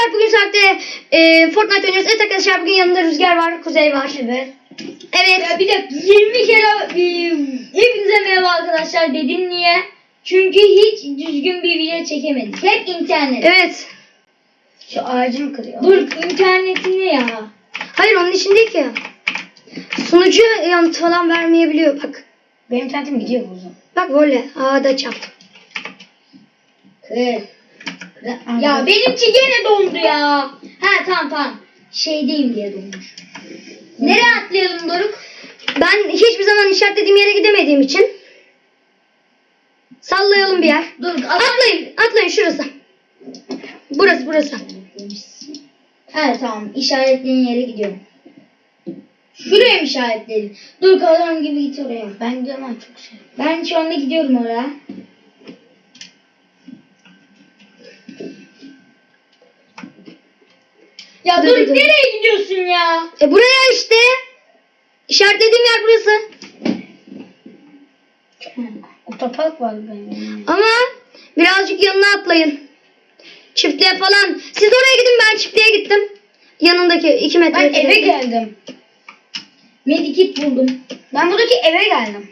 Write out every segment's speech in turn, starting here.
arkadaşlar bugün saatte e, Fortnite oynuyoruz. Evet arkadaşlar bugün yanında Rüzgar var, Kuzey var. Evet. Evet. Ya bir de 20 kere e, hepinize merhaba arkadaşlar dedim niye? Çünkü hiç düzgün bir video çekemedik. Hep internet. Evet. Şu ağacımı kırıyor. Dur internetini ya. Hayır onun için değil ki. Sunucu yanıt falan vermeyebiliyor bak. Benim internetim gidiyor bu uzun. Bak böyle. Aa da çarptım. Kır. Ya benimki gene dondu ya. Ha tamam tamam. Şeydeyim diye donmuş. Nereye atlayalım Doruk? Ben hiçbir zaman işaretlediğim yere gidemediğim için sallayalım bir yer. Doruk Atlayın. Atlayın şurası. Burası burası. Evet tamam işaretlediğin yere gidiyorum. Şuraya mı işaretledin? Dur adam gibi git oraya. Ben ama çok şey. Ben şu anda gidiyorum oraya. Ya Dur, dur, dur, nereye gidiyorsun ya? E buraya işte. İşaretlediğim yer burası. Otopark var benim. Ama birazcık yanına atlayın. Çiftliğe falan. Siz oraya gidin ben çiftliğe gittim. Yanındaki 2 metre. Ben eve geldim. Medikit buldum. Ben buradaki eve geldim.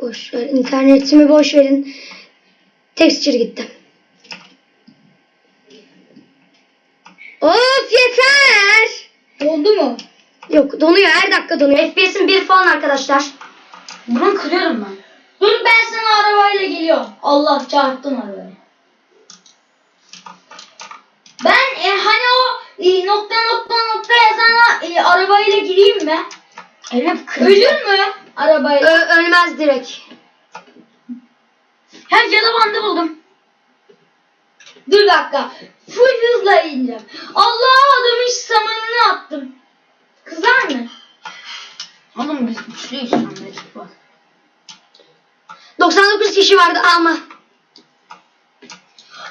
Boş ver. internetimi boş verin. Texture gitti. Of yeter. Oldu mu? Yok donuyor her dakika donuyor. FPS'im 1 falan arkadaşlar. Bunu kırıyorum ben. Dur ben sana arabayla geliyorum. Allah çarptım arabayı. Ben e, hani o e, nokta nokta nokta yazan o, e, arabayla gireyim mi? Evet Ölür mü arabayla? Ö- ölmez direkt. Her cadı bandı buldum. Dur dakika. Full hızla ineceğim. Allah adamın samanını attım. Kızar mı? Oğlum biz güçlüyüz var. 99 kişi vardı ama.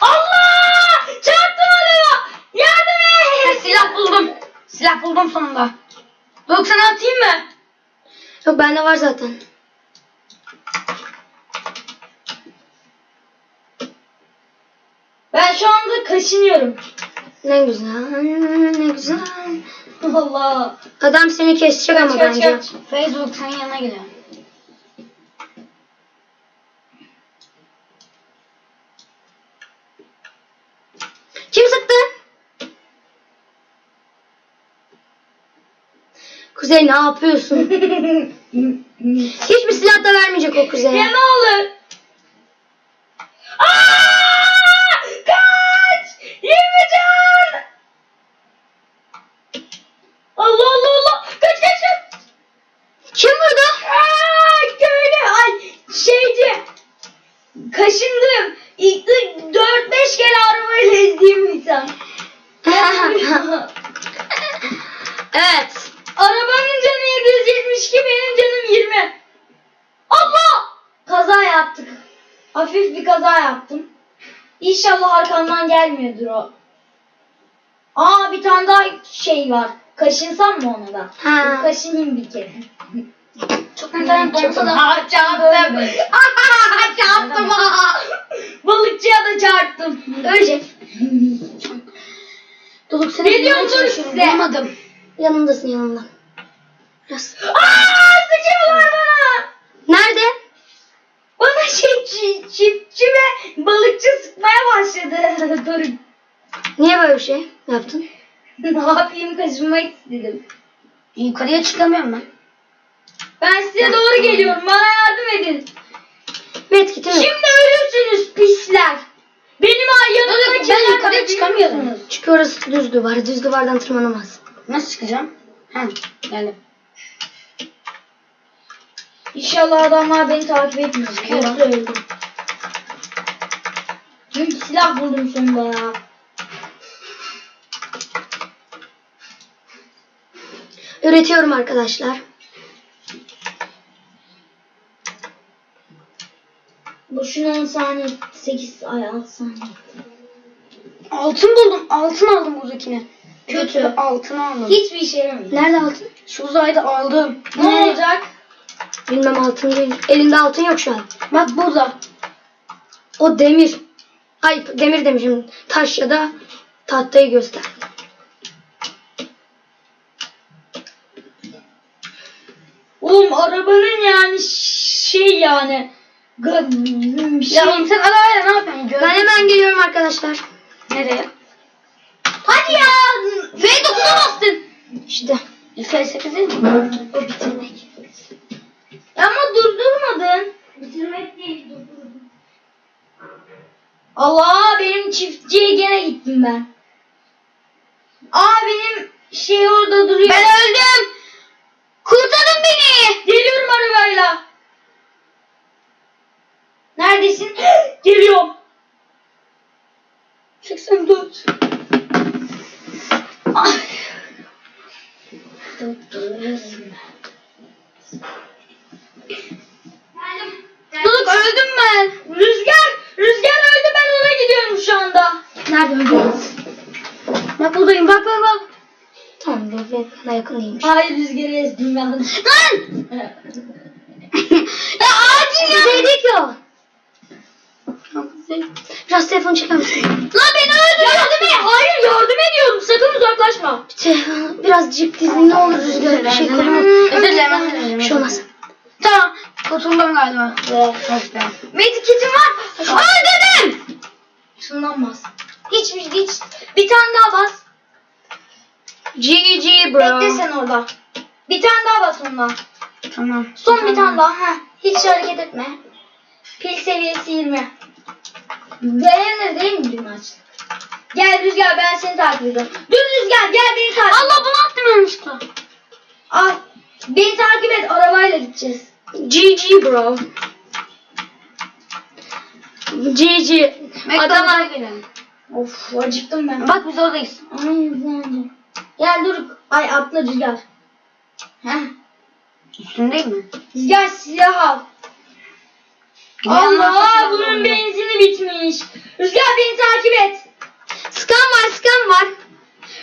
Allah! Çarptım adama! Yardım et! Silah buldum. Silah buldum sonunda. Yok sana atayım mı? Yok bende var zaten. Ben şu kaşınıyorum. Ne güzel. Ne güzel. Allah. Adam seni kesecek ama kaç bence. kaç. Facebook senin yanına geliyor. Kim sıktı? Kuzey ne yapıyorsun? Hiçbir silah da vermeyecek o kuzeye. ya ne olur. Aa! Kaç! 20 can! Allah Allah Allah! Kaç kaç kaç! Kim vurdu? Aa, köylü ay şeyci kaşındım. İlk 4-5 kere arabayla ezdiğim insan. evet. Arabanın canı 772 benim canım 20. Allah! Kaza yaptık. Yaptım. İnşallah arkamdan gelmiyordur o. Aa bir tane daha şey var. Kaşınsam mı ona da? Ha. Kaşınayım bir kere. Çok donsa da ha çarptım. Aha çarptım ha. Balıkçıya da çarptım. Ölecek. Doluk seni Ne çalışıyorum, size? Bulamadım. Yanındasın yanında. Biraz. Aa sıkıyorlar bana. Nerede? Bana şey çi- çiftçi ve balıkçı sıkmaya Dur. Niye böyle bir şey yaptın? ne yapayım kaçırmak istedim. Yukarıya çıkamıyorum ben. Ben size doğru geliyorum. Bana yardım edin. Medkit'im yok. Şimdi ölürsünüz pisler. Benim ay yanımdaki ben yukarıya çıkamıyorum. Çünkü orası düz duvar. Düz duvardan tırmanamaz. Nasıl çıkacağım? Ha, geldim. İnşallah adamlar beni takip. Sıkıyor. Yoksa öldüm. Çünkü silah buldum sonunda ya. Üretiyorum arkadaşlar. Boşuna 10 saniye, 8 ay 6 saniye. Altın buldum. Altın aldım buradakine. Kötü. Altın aldım. Hiçbir işe yaramıyor. Nerede altın? Şu uzayda aldım. Ne, Ne? olacak? Bilmem altın değil. Elinde altın yok şu an. Bak burada. O demir. Ay demir demişim. Taş ya da Tahtayı göster. Oğlum arabanın yani şey yani. Şey, Ya oğlum sen arabayla ne yapıyorsun? Gör- Ben hemen geliyorum arkadaşlar. Nereye? Hadi ya. F9'a bastın. İşte. F8 değil mi? O bitirmek. Ama durdurmadın. Bitirmek değil durdurdum. Allah benim çiftçiye gene gittim ben. Aa benim şey orada duruyor. Ben öldüm. Kurtarın beni. Geliyorum arabayla. Neredesin? Geliyorum. 84. Ay. Doruk öldüm ben. Rüzgar, Rüzgar öldü ben ona gidiyorum şu anda. Nerede öldün? Bak buradayım bak bak bak. Tamam bana yakın değilmiş. Hayır Rüzgar'ı ezdim ben. Lan! ya acil ya. Şey değil ki o. Biraz telefonu çeker misin? Lan beni öldürüyor. Yardım et. Hayır yardım ediyorum. Sakın uzaklaşma. Telefonu biraz ciddi ne olur rüzgar bir şey koyma. Özür dilerim, dilerim. Bir şey olmaz. Tamam. Kurtuldum galiba. Evet. be. Mediketim var. Öldürdüm. Şundan bas. Hiç hiç. Bir tane daha bas. GG bro. Bekle sen orada. Bir tane daha bas ondan. Tamam. Son bir tane daha. Heh. Hiç hareket etme. Pil seviyesi 20. Dayanır değil mi bir maç? Gel Rüzgar ben seni takip ediyorum. Dur Rüzgar gel beni takip et. Allah bunu attım yanlışlıkla. Al. Beni takip et arabayla gideceğiz. GG bro. GG. Adama Adama. Of acıktım ben. Bak biz oradayız. Ay güzeldi. Gel dur. Ay atla Rüzgar. Heh. Üstündeyim mi? Rüzgar silah al. Allah bunun benzini bitmiş. Rüzgar beni takip et. Skan var skan var.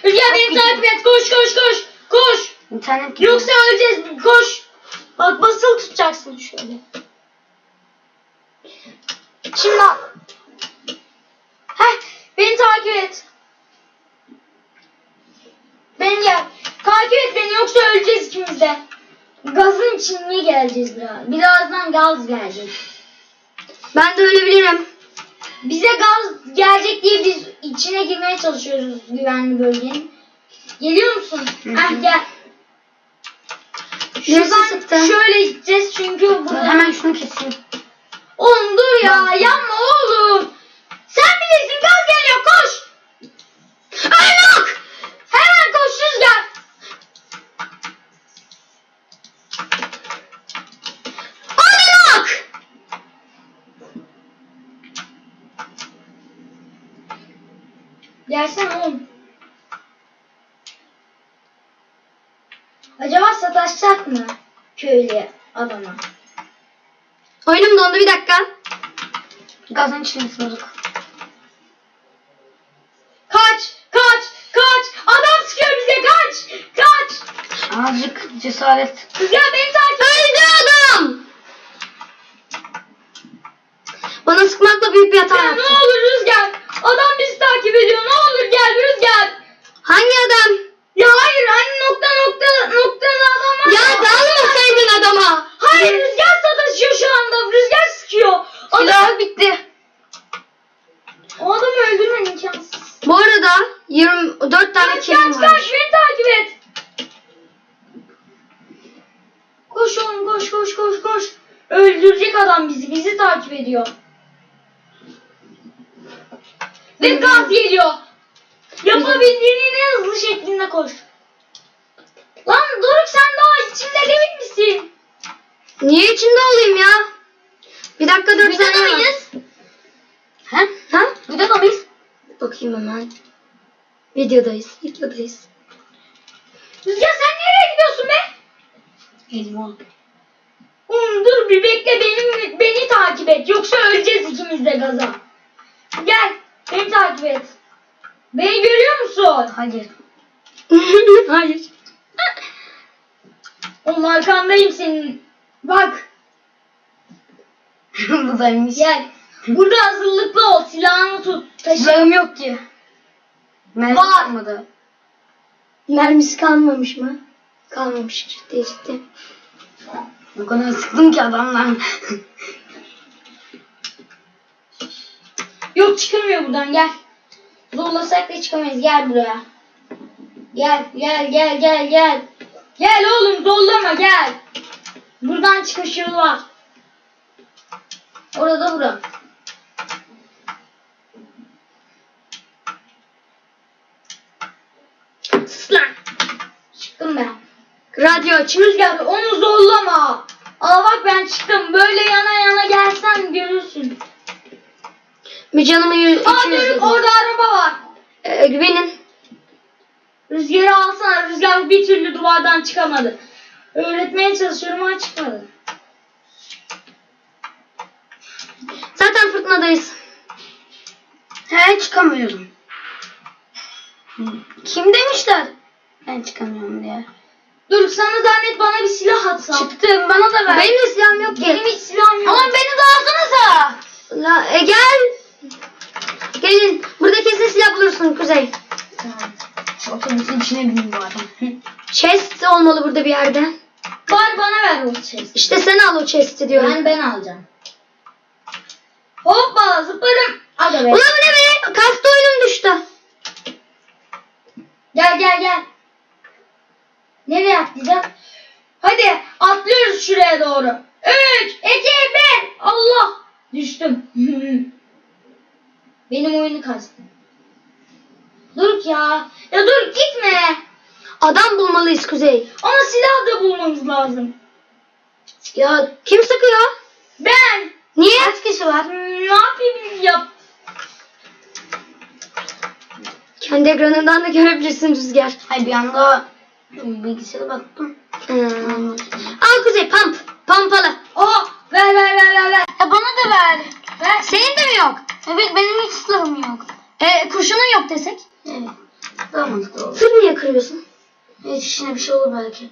Rüzgar beni takip et. Koş koş koş. Koş. İnternet Yoksa öleceğiz. Koş. Bak basılı tutacaksın şöyle. Şimdi. Heh, beni takip et. Beni gel. Takip et beni yoksa öleceğiz ikimiz de. Gazın için niye geleceğiz biraz? Birazdan gaz gelecek. Ben de ölebilirim. Bize gaz gelecek diye biz içine girmeye çalışıyoruz güvenli bölgenin. Geliyor musun? Heh gel. Şuradan şöyle gideceğiz çünkü burada... Hemen şunu keseyim. Oğlum dur ya yanma oğlum. Sen bilirsin geliyor koş. Aylak. Hemen koş Rüzgar. Aylak. Gelsene oğlum. Acaba sataşacak mı köylü adama? Oyunum dondu bir dakika. Gazın içindesin bozuk. Azıcık cesaret. Rüzgar beni takip et. Öldü adam. Bana sıkmakla büyük bir hata Ya ne yaptı. olur Rüzgar. Adam bizi takip ediyor. Ne olur gel Rüzgar. Hangi adam? Ya hayır hani nokta nokta noktalı adam var Ya dalmasaydın adama. Hayır Rüzgar sataşıyor şu anda. Rüzgar sıkıyor. Adam, Silah bitti. o adamı öldürmen imkansız. Bu arada 24 tane Kaç kilim kaç kaç var. beni takip et. Koş oğlum koş koş koş koş. Öldürecek adam bizi. Bizi takip ediyor. Ve gaz geliyor. Yapabildiğinin en hızlı şeklinde koş. Lan Doruk sen daha içinde değil misin? Niye içinde olayım ya? Bir dakika 4 Videoda saniye var. mıyız? Ha? Ha? Videoda mıyız? Bakayım hemen. Videodayız. Videodayız. Rüzgar sen? Elma. Oğlum dur bir bekle benim beni takip et. Yoksa öleceğiz ikimiz de gaza. Gel beni takip et. Beni görüyor musun? Hayır. Hayır. Oğlum arkandayım senin. Bak Buradaymış. gel. Burada hazırlıklı ol. Silahını tut. Taşı. Silahım yok ki. Mermi Var. kalmadı. Mermisi kalmamış mı? Kalmamış ciddi ciddi. O kadar sıktım ki adamdan. Yok çıkamıyor buradan gel. Zorlasak da çıkamayız gel buraya. Gel gel gel gel gel. Gel oğlum zorlama gel. Buradan çıkış yolu var. Orada bura. Sus lan. Çıktım ben. Radyo açık. Rüzgar onu zorlama. Aa bak ben çıktım. Böyle yana yana gelsen görürsün. Bir canımı yü- Aa 200 Doruk dedim. orada araba var. Ee, güvenin. Rüzgarı alsana. Rüzgar bir türlü duvardan çıkamadı. Öğretmeye çalışıyorum ama çıkmadı. Zaten fırtınadayız. He çıkamıyorum. Kim demişler? Ben çıkamıyorum diye. Dur sana zahmet bana bir silah atsam. Çıktım bana da ver. Benim de silahım yok ki. Benim hiç silahım yok. Ama beni de alsanıza. La, e, gel. Gelin. Burada kesin silah bulursun Kuzey. Tamam. Şu otobüsün içine bineyim adam. Chest olmalı burada bir yerde. Bari bana ver o chest. İşte sen al o chest'i diyorum. Ben ben alacağım. Hoppa zıpladım. Aga be. Ulan bu ne be? Kastı oyunum düştü. Gel gel gel. Nereye atlayacağız? Hadi atlıyoruz şuraya doğru. 3, 2, 1. Allah. Düştüm. Benim oyunu kastı. Dur ya. Ya dur gitme. Adam bulmalıyız Kuzey. Ama silah da bulmamız lazım. Ya kim sıkıyor? Ben. Niye? Kaç kişi var? Ne yapayım yap. Kendi ekranından da görebilirsin Rüzgar. Hayır bir anda bilgisayara baktım. Hmm. Al Kuzey pump. Pompalı. Oh ver ver ver ver ver. Ya bana da ver. Ver. Senin de mi yok? Evet benim hiç silahım yok. E, kurşunun yok desek. Evet. Olur. Fır niye kırıyorsun? Hiç işine bir şey olur belki.